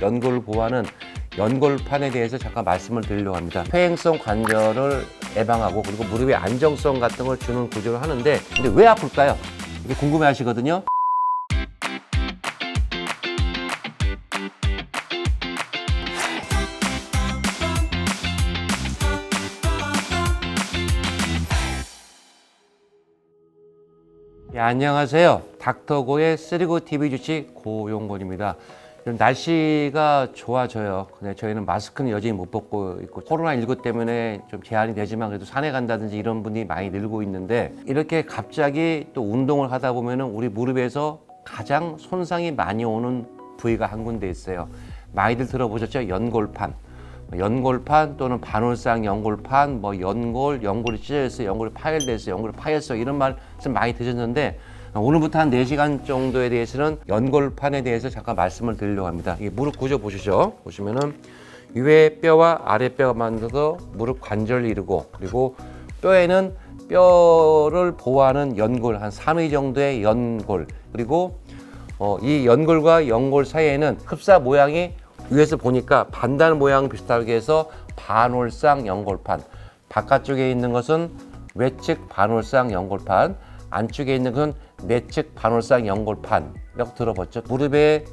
연골을 보호하는 연골판에 대해서 잠깐 말씀을 드리려고 합니다. 퇴행성 관절을 예방하고 그리고 무릎의 안정성 같은 걸 주는 구조를 하는데 근데 왜 아플까요? 이게 궁금해 하시거든요. 예, 안녕하세요. 닥터고의 쓰리고 TV 주식 고용곤입니다. 날씨가 좋아져요. 근데 저희는 마스크는 여전히 못 벗고 있고 코로나 19 때문에 좀 제한이 되지만 그래도 산에 간다든지 이런 분이 많이 늘고 있는데 이렇게 갑자기 또 운동을 하다 보면은 우리 무릎에서 가장 손상이 많이 오는 부위가 한 군데 있어요. 많이들 들어보셨죠? 연골판. 연골판 또는 반월상 연골판, 뭐 연골, 연골이 찢어졌어, 연골이 파열됐어, 연골이 파였어 이런 말씀 많이 드셨는데 오늘부터 한 4시간 정도에 대해서는 연골판에 대해서 잠깐 말씀을 드리려고 합니다. 이 무릎 구조 보시죠. 보시면은 위에 뼈와 아래 뼈가 만들어서 무릎 관절을 이루고 그리고 뼈에는 뼈를 보호하는 연골 한 3위 정도의 연골 그리고 어, 이 연골과 연골 사이에는 흡사 모양이 위에서 보니까 반달 모양 비슷하게 해서 반월상 연골판 바깥쪽에 있는 것은 외측 반월상 연골판 안쪽에 있는 것은 내측 반월상 연골판 이렇게 들어봤죠 무릎에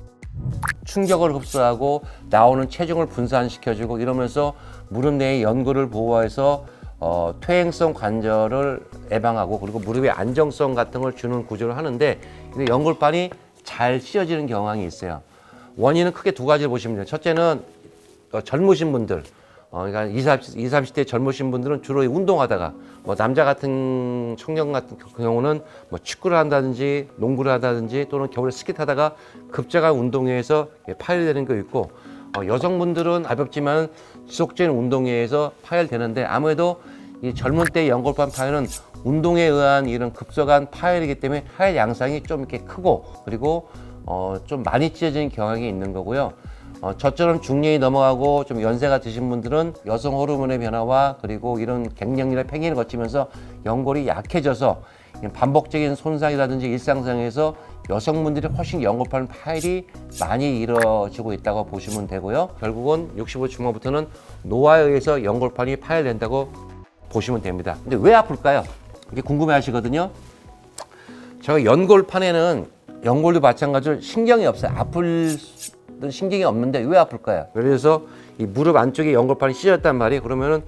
충격을 흡수하고 나오는 체중을 분산시켜주고 이러면서 무릎 내의 연골을 보호해서 어, 퇴행성 관절을 예방하고 그리고 무릎의 안정성 같은 걸 주는 구조를 하는데 이 연골판이 잘 찢어지는 경향이 있어요. 원인은 크게 두 가지를 보시면 돼요. 첫째는 어, 젊으신 분들, 어, 그러니까 20, 20, 30대 젊으신 분들은 주로 운동하다가 뭐 남자 같은 청년 같은 경우는 뭐 축구를 한다든지 농구를 한다든지 또는 겨울에 스키 타다가 급작한 운동에 의해서 파열되는 거 있고 어, 여성분들은 가볍지만 지속적인 운동에 의해서 파열되는데 아무래도 이 젊은 때 연골판 파열은 운동에 의한 이런 급속한 파열이기 때문에 파열 양상이 좀 이렇게 크고 그리고 어, 좀 많이 찢어지는 경향이 있는 거고요. 어, 저처럼 중년이 넘어가고 좀 연세가 드신 분들은 여성 호르몬의 변화와 그리고 이런 갱년기나 팽이를 거치면서 연골이 약해져서 반복적인 손상이라든지 일상생활에서 여성분들이 훨씬 연골판 파열이 많이 이루어지고 있다고 보시면 되고요. 결국은 65 중반부터는 노화에 의해서 연골판이 파열된다고 보시면 됩니다. 근데 왜 아플까요? 이게 궁금해 하시거든요. 제가 연골판에는 연골도 마찬가지로 신경이 없어요. 아플 신경이 없는데 왜 아플까요? 그래서 이 무릎 안쪽에 연골판이 찢어졌단 말이에요. 그러면은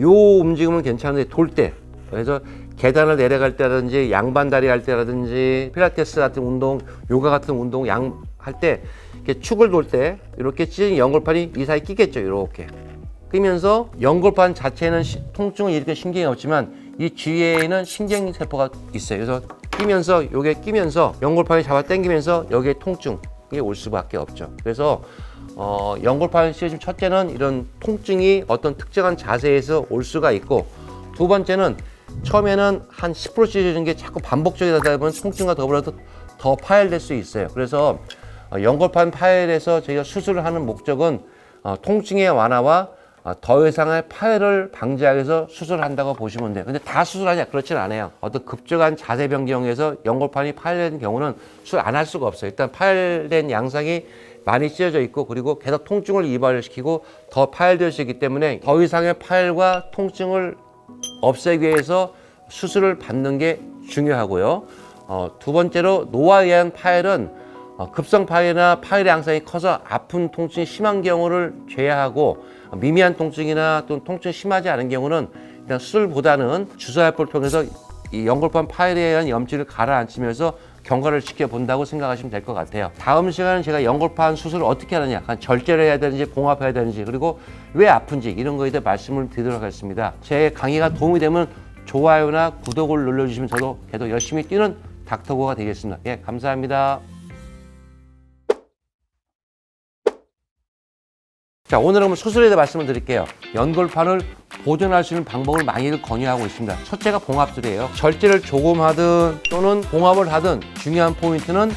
요 움직임은 괜찮은데 돌 때, 그래서 계단을 내려갈 때라든지 양반다리 할 때라든지 필라테스 같은 운동, 요가 같은 운동 양 할 때 이렇게 축을 돌 때 이렇게 찢어진 연골판이 이 사이 끼겠죠. 이렇게 끼면서 연골판 자체는 시- 통증을 일으키는 신경이 없지만 이 주위에는 신경세포가 있어요. 그래서 끼면서 요게 끼면서 연골판이 잡아 당기면서 여기에 통증이 올 수밖에 없죠. 그래서 어, 연골판 찢어짐 첫째는 이런 통증이 어떤 특정한 자세에서 올 수가 있고 두 번째는 처음에는 한 10% 찢어지는 게 자꾸 반복적이다 보면 통증과 더불어서 더 파열될 수 있어요. 그래서 어, 연골판 파열에서 저희가 수술을 하는 목적은 어, 통증의 완화와 어, 더 이상의 파열을 방지하기 위해서 수술을 한다고 보시면 돼요. 근데 다 수술하냐? 그렇진 않아요. 어떤 급격한 자세 변경에서 연골판이 파열된 경우는 수술 안 할 수가 없어요. 일단 파열된 양상이 많이 찢어져 있고 그리고 계속 통증을 이발시키고 더 파열될 수 있기 때문에 더 이상의 파열과 통증을 없애기 위해서 수술을 받는 게 중요하고요. 어, 두 번째로 노화에 의한 파열은 어, 급성 파열이나 파열의 양상이 커서 아픈 통증이 심한 경우를 제외하고 어, 미미한 통증이나 또는 통증이 심하지 않은 경우는 일단 수술보다는 주사요법을 통해서 이 연골판 파열에 의한 염증을 가라앉히면서 경과를 지켜본다고 생각하시면 될 것 같아요. 다음 시간은 제가 연골판 수술을 어떻게 하느냐, 한 절제를 해야 되는지 봉합해야 되는지 그리고 왜 아픈지 이런 거에 대해 말씀을 드리도록 하겠습니다. 제 강의가 도움이 되면 좋아요나 구독을 눌러주시면 저도 계속 열심히 뛰는 닥터고가 되겠습니다. 예, 감사합니다. 자, 오늘은 수술에 대해 말씀을 드릴게요. 연골판을 보존할 수 있는 방법을 많이들 권유하고 있습니다. 첫째가 봉합술이에요. 절제를 조금 하든 또는 봉합을 하든 중요한 포인트는